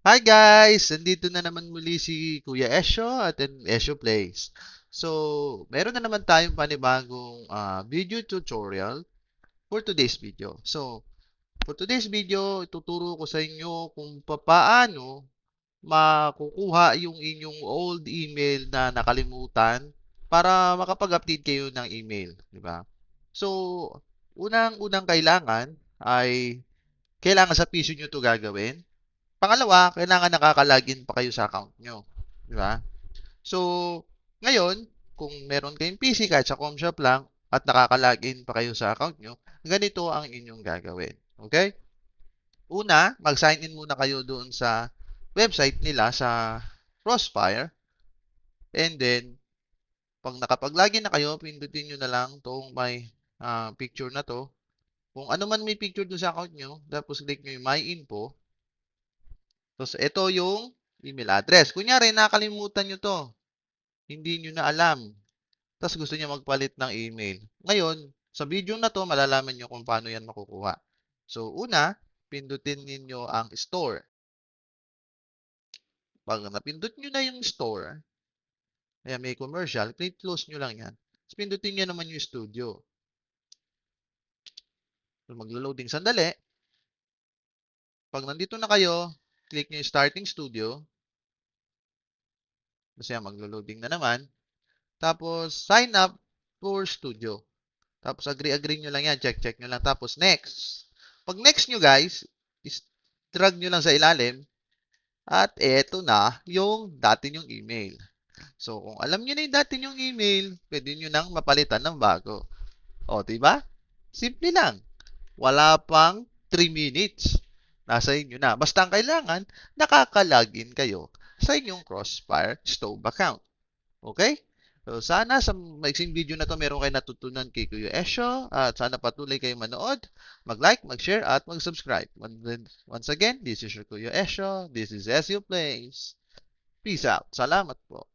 Hi guys! Nandito na naman muli si Kuya Esyo at Esyo Plays. So, meron na naman tayong panibagong ah, video tutorial for today's video. So, for today's video, ituturo ko sa inyo kung paano makukuha yung inyong old email na nakalimutan para makapag-update kayo ng email, di ba? So, unang-unang kailangan ay kailangan sa PC nyo to gagawin. Pangalawa, kailangan nakaka-login pa kayo sa account nyo. Di ba? So, ngayon, kung meron kayong PC kahit sa ComShop lang at nakaka-login pa kayo sa account nyo, ganito ang inyong gagawin. Okay? Una, mag-sign in muna kayo doon sa website nila sa Crossfire. And then, pag nakapag-login na kayo, pindutin nyo na lang tong may ah, picture na to. Kung ano man may picture doon sa account nyo, tapos click nyo yung My Info. Tapos, ito yung email address. Kunyari, nakalimutan nyo to. Hindi nyo na alam. Tapos, gusto nyo magpalit ng email. Ngayon, sa video na to, malalaman nyo kung paano yan makukuha. So, una, pindutin ninyo ang store. Pag napindot nyo na yung store, ayan, may commercial, close nyo lang yan. Tapos, pindutin nyo naman yung studio. So, maglo-loading sandali. Pag nandito na kayo, click nyo yung starting studio. Kasi maglo-loading na naman. Tapos, sign up for studio. Tapos, agree-agree nyo lang yan. Check-check nyo lang. Tapos, next. Pag next nyo, guys, is drag nyo lang sa ilalim. At eto na yung dati nyong email. So, kung alam nyo na yung dati nyong email, pwede nyo nang mapalitan ng bago. O, diba? Simple lang. Wala pang 3 minutes. Nasa inyo na. Basta ang kailangan, nakaka-login kayo sa inyong Crossfire Stove account. Okay? So, sana sa maiksing video na to meron kayo natutunan kay Kuya Esho at sana patuloy kayo manood, mag-like, mag-share at mag-subscribe. Once again, this is your Kuya Esho. This is SU Plays. Peace out. Salamat po.